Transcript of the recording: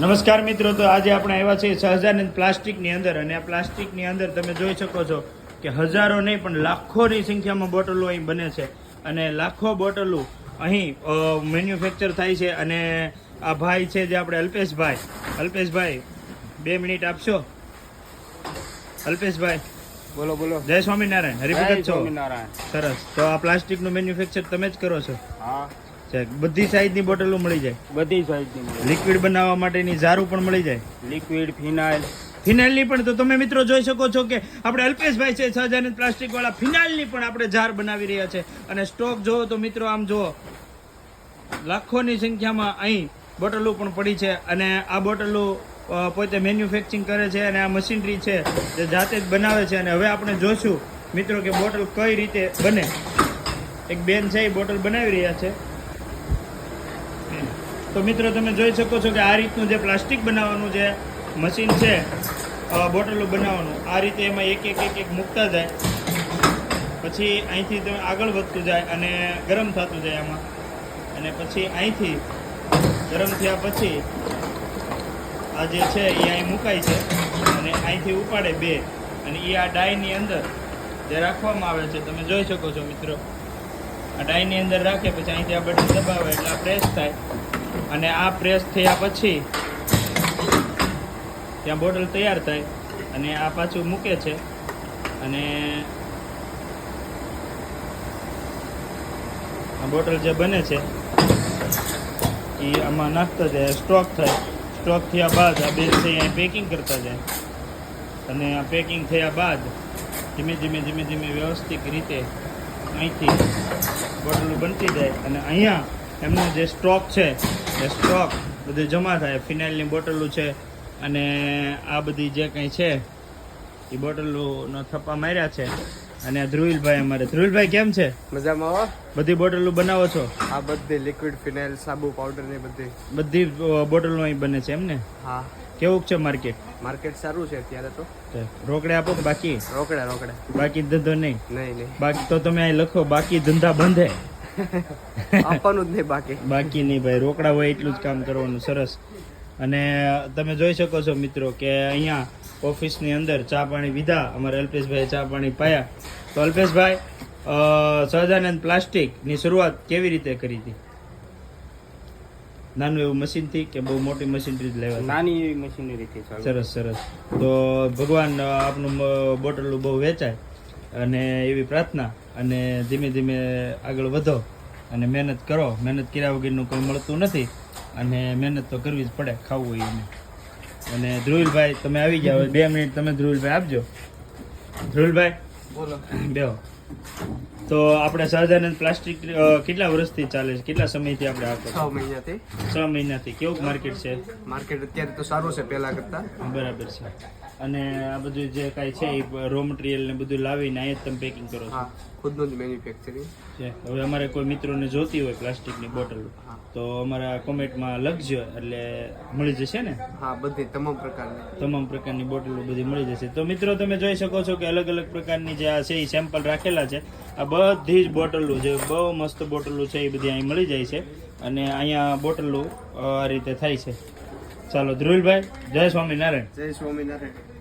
નમસ્કાર મિત્રો તો આજે આપણે આવ્યા છીએ સહજાનંદ પ્લાસ્ટિકની અંદર. અને આ પ્લાસ્ટિકની અંદર તમે જોઈ શકો છો કે હજારો નહીં પણ લાખોની સંખ્યામાં બોટલો અહીં બને છે. અને લાખો બોટલો અહીં મેન્યુફેક્ચર થાય છે. અને આ ભાઈ છે જે આપણે અલ્પેશભાઈ. અલ્પેશભાઈ બે મિનિટ આપશો? અલ્પેશભાઈ. બોલો બોલો. જય સ્વામિનારાયણ. હરિભગત છો? સ્વામિનારાયણ. સરસ. તો આ પ્લાસ્ટિકનું મેન્યુફેક્ચર તમે જ કરો છો? હા. છે બધી સાઈઝની બોટલો મળી જાય. બધી સાઈઝની લિક્વિડ બનાવવા માટેની ઝારું પણ મળી જાય. લિક્વિડ ફિનાઇલ ફિનાઇલની પણ તો તમે મિત્રો જોઈ શકો છો કે આપણે અલ્પેશભાઈ છે સહજાનંદ પ્લાસ્ટિક વાળા ફિનાઇલની પણ આપણે જાર બનાવી રહ્યા છે. અને સ્ટોક જોવો તો મિત્રો આમ જુઓ. લાખોની સંખ્યામાં અહીં બોટલો પણ પડી છે અને આ બોટલો પોતે મેન્યુફેક્ચરિંગ કરે છે અને આ મશીનરી છે જે જાતે જ બનાવે છે. અને હવે આપણે જોશું મિત્રો કે બોટલ કઈ રીતે બને. એક બેન છે એ બોટલ બનાવી રહ્યા છે. તો મિત્રો, તમે જોઈ શકો છો કે આ રીતનું જે પ્લાસ્ટિક બનાવવાનું જે મશીન છે બોટલો બનાવવાનું, આ રીતે એમાં એક એક એક એક મૂકતા જાય. પછી અહીંથી તમે આગળ વધતું જાય અને ગરમ થતું જાય આમાં. અને પછી અહીંથી ગરમ થયા પછી આ જે છે, એ અહીં મુકાય છે અને અહીંથી ઉપાડે બે. અને એ આ ડાયની અંદર જે રાખવામાં આવે છે, તમે જોઈ શકો છો મિત્રો. આ ડાયની અંદર રાખે પછી અહીંથી આ બટન દબાવે એટલે આ પ્રેસ થાય. અને આ પ્રેસ થયા પછી ત્યાં બોટલ તૈયાર થાય અને આ પાછું મૂકે છે. અને આ બોટલ જે બને છે એ આમાં નાખતા જાય સ્ટોક થાય. સ્ટોક થયા બાદ આ બેન છે અહીં પેકિંગ કરતા જાય. અને આ પેકિંગ થયા બાદ ધીમે ધીમે ધીમે ધીમે વ્યવસ્થિત રીતે અહીંથી બોટલો બનતી જાય. અને અહીંયા એમનો જે સ્ટોક છે એ સ્ટોક બધું જમા થાય. ફિનાઇલની બોટલો છે અને આ બધી જે કંઈ છે એ બોટલોનો થપ્પા માર્યા છે. અને ધ્રુવિલભાઈ અમારે. ધ્રુવિલભાઈ કેમ છે? મજામાં હો? બધી બોટલો બનાવો છો? આ બધી લિક્વિડ ફિનાઇલ સાબુ પાવડર ને બધી. બધી બોટલો અહીં બને છે એમ ને હા. કેવું છે માર્કેટ માર્કેટ સારું છે અત્યારે તો. રોકડે આપો બાકી? રોકડા રોકડા. બાકી ધંધો નહીં? નહીં નહીં. બાકી તો તમે અહીં લખો બાકી ધંધા બંધે આપવાનું જ નહીં બાકી. બાકી નહીં ભાઈ રોકડા હોય એટલું જ કામ કરવાનું સરસ. અને તમે જોઈ શકો છો મિત્રો કે અહીંયા ઓફિસની અંદર ચા પાણી પીધા અમારે અલ્પેશભાઈ ચા પાણી પાયા. તો અલ્પેશભાઈ અ, સહજાનંદ પ્લાસ્ટિકની શરૂઆત કેવી રીતે કરી હતી? નાનું એવું મશીનથી કે બહુ મોટી મશીનરી જ લેવા નાની એવી મશીનરીથી સરસ સરસ. તો ભગવાન આપનું બોટલનું બોટલું બહુ વેચાય. અને એવી પ્રાર્થના અને ધીમે ધીમે આગળ વધો અને મહેનત કરો. મહેનત કર્યા વગરનું કોઈ મળતું નથી અને મહેનત તો કરવી જ પડે ખાવું હોય એને. અને ધ્રુવિલભાઈ તમે આવી જાઓ. બે મિનિટ તમે ધ્રુવિલભાઈ આપજો. ધ્રુવિલભાઈ? બોલો. બેહો તો આપણે સહજાનંદ પ્લાસ્ટિક કેટલા વર્ષથી ચાલે છે? કેટલા સમયથી આપણે આપો છ? મહિનાથી. છ મહિનાથી. કેવું માર્કેટ છે? માર્કેટ અત્યારે તો સારું છે પહેલા કરતા. બરાબર છે. અને આ બધું જે કાંઈ છે એ રો મટીરિયલ ને બધું લાવીને અહીંયા તમે પેકિંગ કરો છો. ખુદનું જ મેન્યુફેક્ચરિંગ છે. હવે અમારે કોઈ મિત્રોને જોતી હોય પ્લાસ્ટિકની બોટલ તો અમારા કોમેન્ટમાં લખજો એટલે મળી જશે ને? હા બધી તમામ પ્રકારની. તમામ પ્રકારની બોટલો બધી મળી જશે. તો મિત્રો તમે જોઈ શકો છો કે અલગ અલગ પ્રકારની જે આ છે એ સેમ્પલ રાખેલા છે. આ બધી જ બોટલો જે બહુ મસ્ત બોટલો છે એ બધી અહીં મળી જાય છે. અને અહીંયા બોટલો આ રીતે થાય છે. ચાલો ધ્રુવલભાઈ જય સ્વામિનારાયણ. જય સ્વામિનારાયણ.